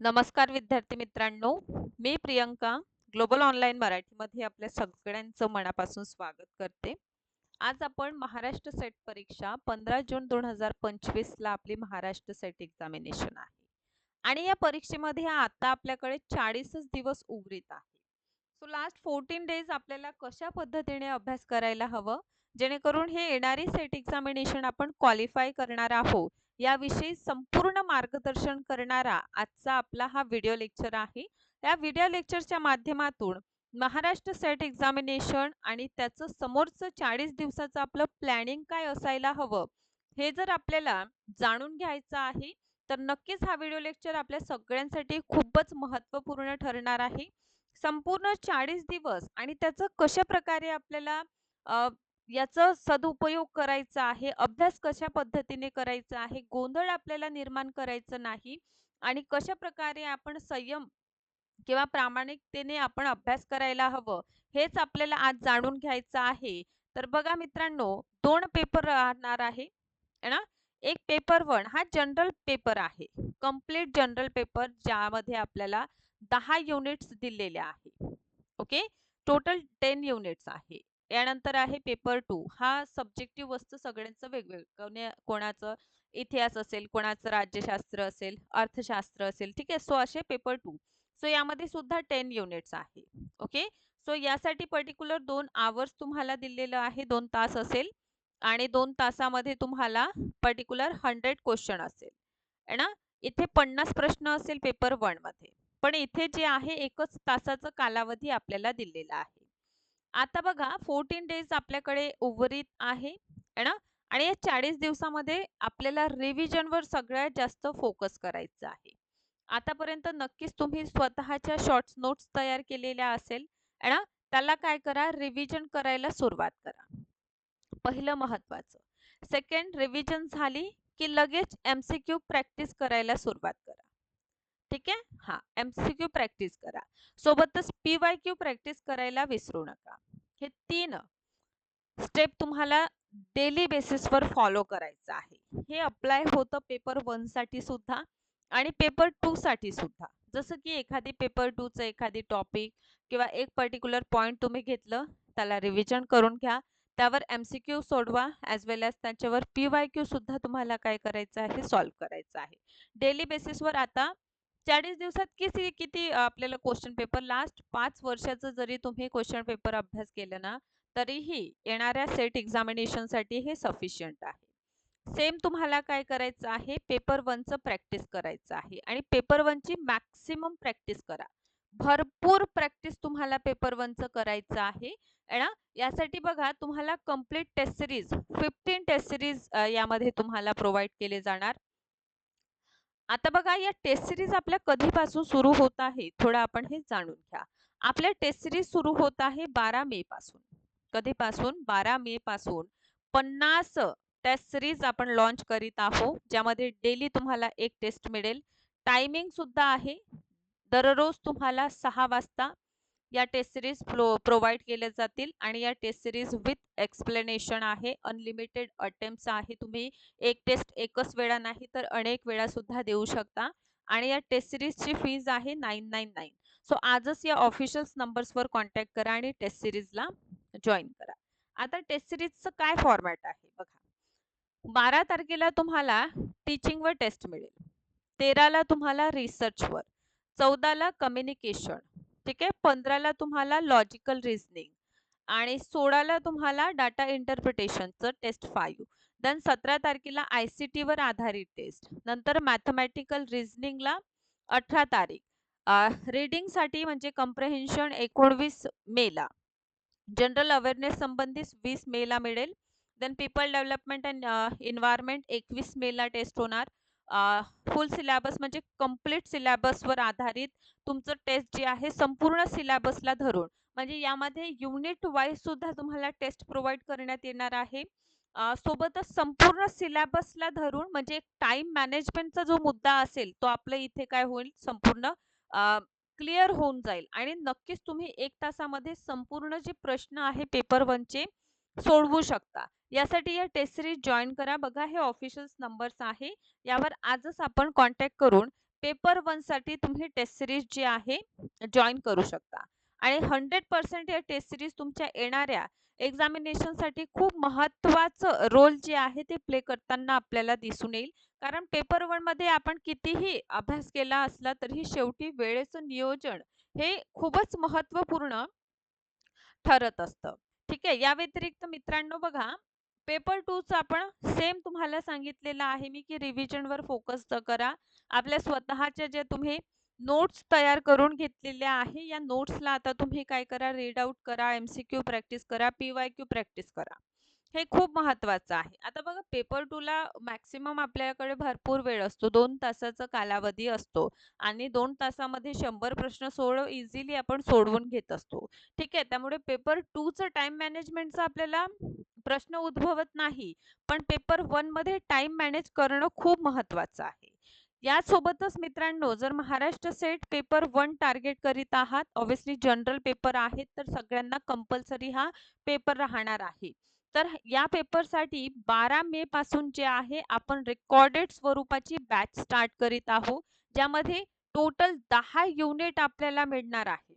नमस्कार विद्यार्थी मित्रांनो मी प्रियंका ग्लोबल ऑनलाईन मराठीमध्ये आपल्या सगळ्यांचं मनापासून स्वागत करते. आज आपण महाराष्ट्र सेट परीक्षा पंधरा जून दोन हजार पंचवीसला आपली महाराष्ट्र सेट एक्झामिनेशन आहे. आणि या परीक्षेमध्ये आता आपल्याकडे चाळीसच दिवस उघडीत आहे. सो लास्ट फोर्टीन डेज आपल्याला कशा पद्धतीने अभ्यास करायला हवं? जेणेकरून हे येणारी सेट एक्झामिनेशन आपण क्वालिफाय करणार आहोत. याविषयी संपूर्ण मार्गदर्शन करणारा आजचा आपला हा व्हिडिओ लेक्चर आहे. या व्हिडिओ लेक्चरच्या माध्यमातून महाराष्ट्र सेट एक्झामिनेशन आणि त्याचं समोरचं चाळीस दिवसाचं आपलं प्लॅनिंग काय असायला हवं हे जर आपल्याला जाणून घ्यायचं आहे तर नक्कीच हा व्हिडिओ लेक्चर आपल्या सगळ्यांसाठी खूपच महत्त्वपूर्ण ठरणार आहे. संपूर्ण चाळीस दिवस आणि त्याचं कशा प्रकारे आपल्याला याचा सदुपयोग करायचा आहे अभ्यास कशा पद्धतीने करायचा आहे गोंधळ आपल्याला निर्माण करायचं नाही आणि कशा प्रकारे आपण संयम किंवा प्रामाणिकतेने आपण अभ्यास करायला हवं हेच आपल्याला आज जाणून घ्यायचं आहे. तर बघा मित्रांनो दोन पेपर राहणार आहे ना? एक पेपर वन हा जनरल पेपर आहे कंप्लीट जनरल पेपर ज्यामध्ये आपल्याला दहा युनिट्स दिलेल्या आहे ओके? टोटल टेन युनिट्स आहे. यानंतर आहे पेपर टू हा सब्जेक्टिव्ह वस्तू सगळ्यांचं वेगवेगळं. कोणाचं इतिहास असेल कोणाचं राज्यशास्त्र असेल अर्थशास्त्र असेल ठीक आहे? सो असे पेपर टू सो यामध्ये सुद्धा टेन युनिट्स आहे. ओके सो यासाठी पर्टिक्युलर दोन आवर्स तुम्हाला दिलेलं आहे दोन तास असेल. आणि दोन तासामध्ये तुम्हाला पर्टिक्युलर हंड्रेड क्वेश्चन असेल. है ना? इथे पन्नास प्रश्न असेल पेपर वनमध्ये. पण इथे जे आहे एकच तासाचा कालावधी आपल्याला दिलेला आहे. आता बघा फोर्टीन डेज आपल्याकडे उर्वरित आहे ना? आणि या चाळीस दिवसामध्ये आपल्याला रिव्हिजनवर सगळ्यात जास्त फोकस करायचं आहे. आतापर्यंत नक्कीच तुम्ही स्वतःच्या शॉर्ट्स नोट्स तयार केलेल्या असेल ना? त्याला काय करा? रिव्हिजन करायला सुरुवात करा. पहिलं महत्वाचं सेकंड रिव्हिजन झाली की लगेच एमसीक्यू प्रॅक्टिस करायला सुरुवात करा. ठीक आहे? हा एमसीक्यू प्रॅक्टिस करा. सोबतच पीवाय क्यू प्रॅक्टिस करायला विसरू नका. हे तीन स्टेप तुम्हाला डेली बेसिसवर फॉलो करायचं आहे. हे अप्लाय होतं पेपर वनसाठी सुद्धा आणि पेपर टू साठी सुद्धा. जसं की एखादी पेपर टूचं एखादी टॉपिक किंवा एक पर्टिक्युलर पॉईंट तुम्ही घेतलं त्याला रिव्हिजन करून घ्या. त्यावर एम सी क्यू सोडवा ॲज वेल एज त्याच्यावर पी वाय क्यू सुद्धा तुम्हाला काय करायचं आहे सॉल्व्ह करायचं आहे. डेली बेसिसवर आता चाळीस दिवसात किती किती आपल्याला क्वेश्चन पेपर लास्ट पाच वर्षाचं जरी तुम्ही क्वेश्चन पेपर अभ्यास केलं ना तरीही येणाऱ्या सेट एक्झामिनेशनसाठी हे सफिशियंट आहे. सेम तुम्हाला काय करायचं आहे? पेपर वनचं प्रॅक्टिस करायचं आहे आणि पेपर वनची मॅक्सिमम प्रॅक्टिस करा. भरपूर प्रॅक्टिस तुम्हाला पेपर वनचं करायचं आहे. ना यासाठी बघा तुम्हाला complete test series fifteen test series यामध्ये तुम्हाला प्रोव्हाइड केले जाणार. आता बघा या टेस्ट सिरीज आपल्या कधीपासून सुरू होत आहे थोडं आपण हे जाणून घ्या. आपल्या टेस्ट सिरीज सुरू होत आहे बारा मे पासून. कधीपासून? बारा मे पासून. पन्नास टेस्ट सिरीज आपण लॉन्च करीत आहोत ज्यामध्ये डेली तुम्हाला एक टेस्ट मिळेल. टायमिंग सुद्धा आहे. दररोज तुम्हाला सहा वाजता या टेस्ट सिरीज प्रो प्रोव्हाइड केल्या जातील आणि या टेस्ट सिरीज विथ एक्सप्लेनेशन आहे. अनलिमिटेड अटेम्प्ट आहे. तुम्ही एक टेस्ट एकच वेळा नाही तर अनेक वेळा सुद्धा देऊ शकता. आणि या टेस्ट सिरीजची फीज आहे नाईन नाईन नाईन सो आजच या ऑफिशियल नंबर्सवर कॉन्टॅक्ट करा आणि टेस्ट सिरीजला जॉईन करा. आता टेस्ट सिरीजचं काय फॉर्मॅट आहे? बघा. बारा तारखेला तुम्हाला टीचिंगवर टेस्ट मिळेल. तेराला तुम्हाला रिसर्चवर चौदाला कम्युनिकेशन ठीक आहे? पंधराला तुम्हाला लॉजिकल रिझनिंग आणि सोळाला तुम्हाला डाटा इंटरप्रिटेशनचं टेस्ट फाईव्ह देन सतरा तारखेला आय सी टीवर आधारित टेस्ट नंतर मॅथमॅटिकल रिझनिंगला अठरा तारीख. रीडिंगसाठी म्हणजे कम्प्रेहेन्शन एकोणवीस मेला जनरल अवेअरनेस संबंधित वीस मेला मिळेल. Then people development and environment एकवीस मेला टेस्ट होणार. फुल सिलॅबस म्हणजे कंप्लीट सिलॅबसवर आधारित तुमचं टेस्ट जे आहे संपूर्ण सिलॅबसला धरून. म्हणजे यामध्ये युनिट वाईज सुद्धा तुम्हाला टेस्ट प्रोव्हाइड करण्यात येणार आहे. सोबतच संपूर्ण सिलॅबसला धरून म्हणजे टाइम मॅनेजमेंटचा जो मुद्दा असेल तो आपल्या इथे काय होईल संपूर्ण क्लिअर होऊन जाईल. आणि नक्कीच तुम्ही एक तासामध्ये संपूर्ण जे प्रश्न आहे पेपर वनचे सोडवू शकता. यासाठी या टेस्ट सिरीज जॉईन करा. बघा हे ऑफिशियल नंबर्स आहे. यावर आजच आपण कॉन्टॅक्ट करून पेपर वनसाठी तुम्ही टेस्ट सिरीज जी आहे जॉईन करू शकता. आणि हंड्रेड पर्सेंट या टेस्ट सिरीज तुमच्या येणाऱ्या एक्झामिनेशनसाठी खूप महत्त्वाचं रोल जे आहे ते प्ले करताना आपल्याला दिसून येईल. कारण पेपर वनमध्ये आपण कितीही अभ्यास केला असला तरी शेवटी वेळेचं नियोजन हे खूपच महत्त्वपूर्ण ठरत असतं. ठीक आहे? या व्यतिरिक्त मित्रांनो बघा पेपर टूचं आपण सेम तुम्हाला सांगितलेलं आहे मी की रिव्हिजनवर फोकस करा. आपल्या स्वतःच्या जे तुम्ही नोट्स तयार करून घेतलेल्या आहे या नोट्सला आता तुम्ही काय करा? रीड आउट करा एम सी क्यू प्रॅक्टिस करा पी वाय क्यू प्रॅक्टिस करा. हे खूप महत्वाचं आहे. आता बघा पेपर टूला मॅक्सिमम आपल्याकडे भरपूर वेळ असतो. दोन तासाचा कालावधी असतो आणि दोन तासामध्ये शंभर प्रश्न सोडव इझिली आपण सोडवून घेत असतो. ठीक आहे त्यामुळे पेपर टूचं टाइम मॅनेजमेंटचा आपल्याला प्रश्न उद्भवत नाही पण पेपर वनमध्ये टाइम मॅनेज करणं खूप महत्वाचं आहे. यासोबतच मित्रांनो जर Maharashtra SET paper one target करीत आहात ऑब्विसली जनरल पेपर आहेत तर सगळ्यांना कंपल्सरी हा पेपर राहणार आहे. तर या पेपरसाठी बारा मे पासून जे आहे आपण रेकॉर्डेड स्वरूपाची बॅच स्टार्ट करीत आहोत ज्यामध्ये टोटल दहा युनिट आपल्याला मिळणार आहे.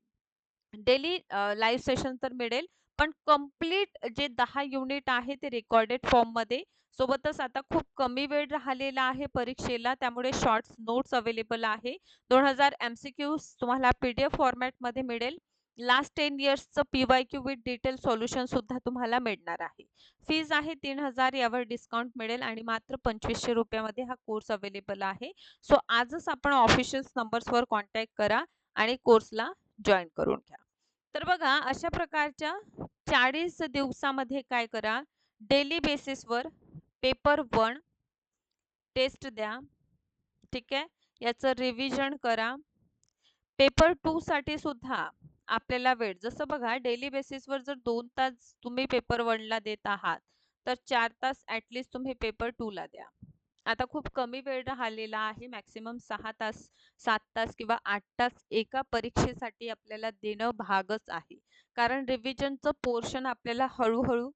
डेली लाईव्ह सेशन तर मिळेल पण कंप्लीट जे दहा युनिट आहे ते रेकॉर्डेड फॉर्ममध्ये. सोबतच आता खूप कमी वेळ राहिलेला आहे परीक्षेला त्यामुळे शॉर्ट्स नोट्स अवेलेबल आहे. दोन हजार एम सी क्यूज तुम्हाला पी डी एफ फॉर्मॅटमध्ये मिळेल. Last ten इयर्सचं P Y Q with detail solution सुद्धा तुम्हाला मिळणार आहे. फीज आहे तीन हजार यावर डिस्काउंट मिळेल आणि मात्र पंचवीसशे रुपयामध्ये हा कोर्स अवेलेबल आहे. सो आजच आपण ऑफिशियल नंबर्सवर कॉन्टॅक्ट करा आणि कोर्सला जॉईन करून घ्या. तर बघा अशा प्रकारच्या चाळीस दिवसामध्ये काय करा डेली बेसिसवर पेपर वन टेस्ट द्या. ठीक आहे? याचं रिव्हिजन करा. पेपर टू साठी सुद्धा आपल्याला वेळ जसं बघा डेली बेसिसवर जर दोन तास तुम्ही पेपर वनला देत आहात तर चार तास ऍटलिस्ट तुम्ही पेपर टू ला द्या. आता खूप कमी वेळ राहिलेला आहे. मॅक्सिमम सहा तास सात तास किंवा आठ तास एका परीक्षेसाठी आपल्याला देणं भागच आहे. कारण रिव्हिजनचं पोर्शन आपल्याला हळूहळू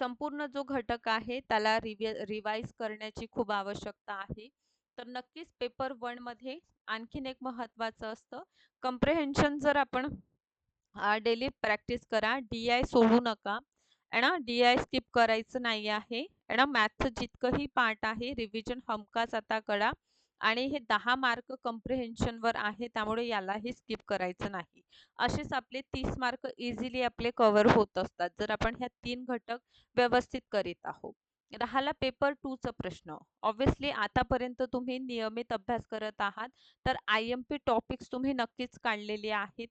संपूर्ण जो घटक आहे त्याला रिव्हि रिवाईज करण्याची खूप आवश्यकता आहे. तर नक्कीच पेपर वनमध्ये आणखीन एक महत्त्वाचं असतं. कम्प्रेहेन्शन जर आपण डेली प्रॅक्टिस करा डी आय सोडू नका. ना? डी आय स्किप करायचं नाही आहे. ना? मॅथचं जितकंही पार्ट आहे रिव्हिजन हमखास आता करा. आणि हे दहा मार्क कम्प्रिहेन्शनवर आहे त्यामुळे यालाही स्किप करायचं नाही. असेच आपले तीस मार्क इझिली आपले कव्हर होत असतात. जर आपण ह्या तीन घटक व्यवस्थित करीत आहोत. राहिला पेपर टूचा प्रश्न. ऑब्विसली आतापर्यंत तुम्ही नियमित अभ्यास करत आहात तर आय एम पी टॉपिक्स तुम्ही नक्कीच काढलेले आहेत.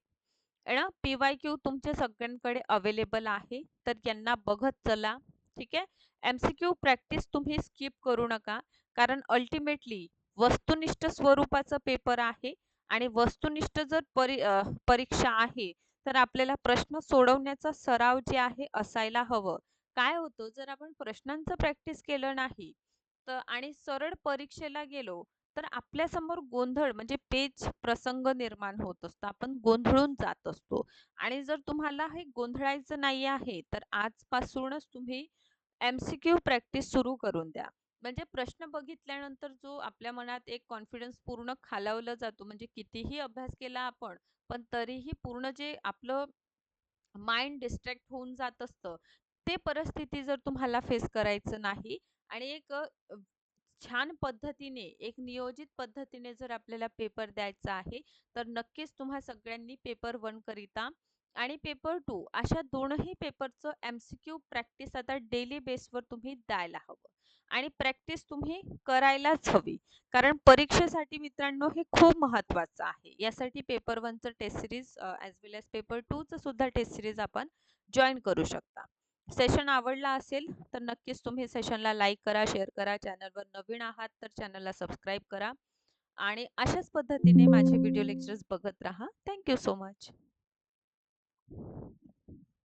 ना पी वाय क्यू तुमच्या सगळ्यांकडे अवेलेबल आहे. तर यांना बघत चला ठीक आहे? एम सी क्यू प्रॅक्टिस तुम्ही स्किप करू नका. कारण अल्टिमेटली वस्तुनिष्ठ स्वरूपाचा पेपर आहे आणि वस्तुनिष्ठ जर परी परीक्षा आहे तर आपल्याला प्रश्न सोडवण्याचा सराव जे आहे असायला हवं. काय होतं? जर आपण प्रश्नांचं प्रॅक्टिस केलं नाही तर आणि सरळ परीक्षेला गेलो तर आपल्यासमोर गोंधळ म्हणजे पेच प्रसंग निर्माण होत असतो. आपण गोंधळून जात असतो. आणि जर तुम्हाला हे गोंधळायचं नाही आहे तर आजपासूनच तुम्ही एमसीक्यू प्रॅक्टिस सुरू करून द्या. म्हणजे प्रश्न बघितल्यानंतर जो आपल्या मनात एक कॉन्फिडन्स पूर्ण खालावलं जातो. म्हणजे कितीही अभ्यास केला आपण पण तरीही पूर्ण जे आपलं माइंड डिस्ट्रॅक्ट होऊन जात असतं ते परिस्थिती जर तुम्हाला फेस करायचं नाही आणि एक छान पद्धतीने एक नियोजित पद्धतीने जर आपल्याला पेपर द्यायचा आहे तर नक्कीच तुम्हा सगळ्यांनी पेपर वन करिता आणि पेपर टू अशा दोनही पेपरचं एम सी क्यू प्रॅक्टिस आता डेली बेसवर तुम्ही द्यायला हवं. आणि प्रॅक्टिस तुम्ही करायलाच हवी कारण परीक्षेसाठी मित्रांनो हे खूप महत्वाचं आहे. यासाठी paper वनचं test series as well as paper टूचं सुद्धा टेस्ट सिरीज आपण जॉईन करू शकता. सेशन आवडला असेल तर नक्कीच तुम्ही सेशनला लाईक करा शेअर करा. चॅनलवर नवीन आहात तर चॅनलला सबस्क्राईब करा. आणि अशाच पद्धतीने माझे व्हिडिओ लेक्चर्स बघत राहा. Thank you so much